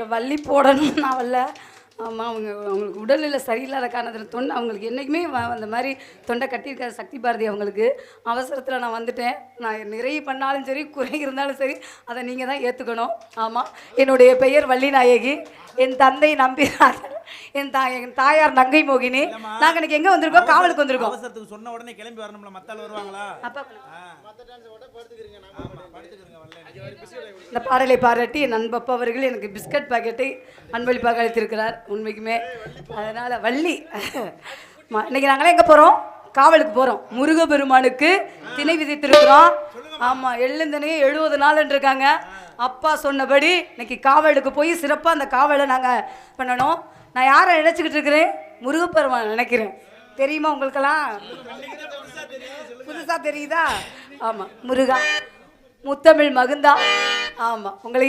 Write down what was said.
இல்லை வள்ளி போடணும்னு நான் ஆமாம் அவங்க அவங்களுக்கு உடல்நிலை சரியில்லாத காரணத்தில் தொண்டை அவங்களுக்கு என்றைக்குமே அந்த மாதிரி தொண்டை கட்டியிருக்காது சக்தி பாரதி அவங்களுக்கு. அவசரத்தில் நான் வந்துட்டேன். நான் நிறைய பண்ணாலும் சரி குறை இருந்தாலும் சரி அதை நீங்கள் தான் ஏற்றுக்கணும் ஆமாம் என்னுடைய பெயர் வள்ளி நாயகி. என் தந்தை நம்பினார் என் தாய் என் தாயார் நங்கை மோகினி. நாங்கள் இன்னைக்கு எங்கே வந்திருக்கோம்? காவலுக்கு வந்திருக்கோம். அவசரத்துக்கு சொன்ன உடனே கிளம்பி வரணும்ல மத்தால வருவாங்களா? அப்பா. இந்த பாடலை பாராட்டி என் நண்பப்பா அவர்கள் எனக்கு பிஸ்கட் பாக்கெட்டை அன்பளிப்பாக அளித்திருக்கிறார். உண்மைக்குமே. அதனால் வள்ளி. இன்னைக்கு நாங்களே எங்கே போகிறோம் காவலுக்கு போகிறோம் முருகப்பெருமானுக்கு திணை விதித்திருக்கிறோம். ஆமாம் எழுந்தனே எழுபது நாள்னு இருக்காங்க அப்பா சொன்னபடி இன்னைக்கு காவலுக்கு போய் சிறப்பாக அந்த காவலை நாங்கள் பண்ணணும். நான் யாரை நினச்சிக்கிட்டு இருக்கிறேன்? முருகப்பெருமான் நினைக்கிறேன். தெரியுமா உங்களுக்கெல்லாம்? புதுசாக தெரியுதா? ஆமாம் முருகா. முத்தமிழ் மகுந்தா. ஆமாம் உங்களுக்கு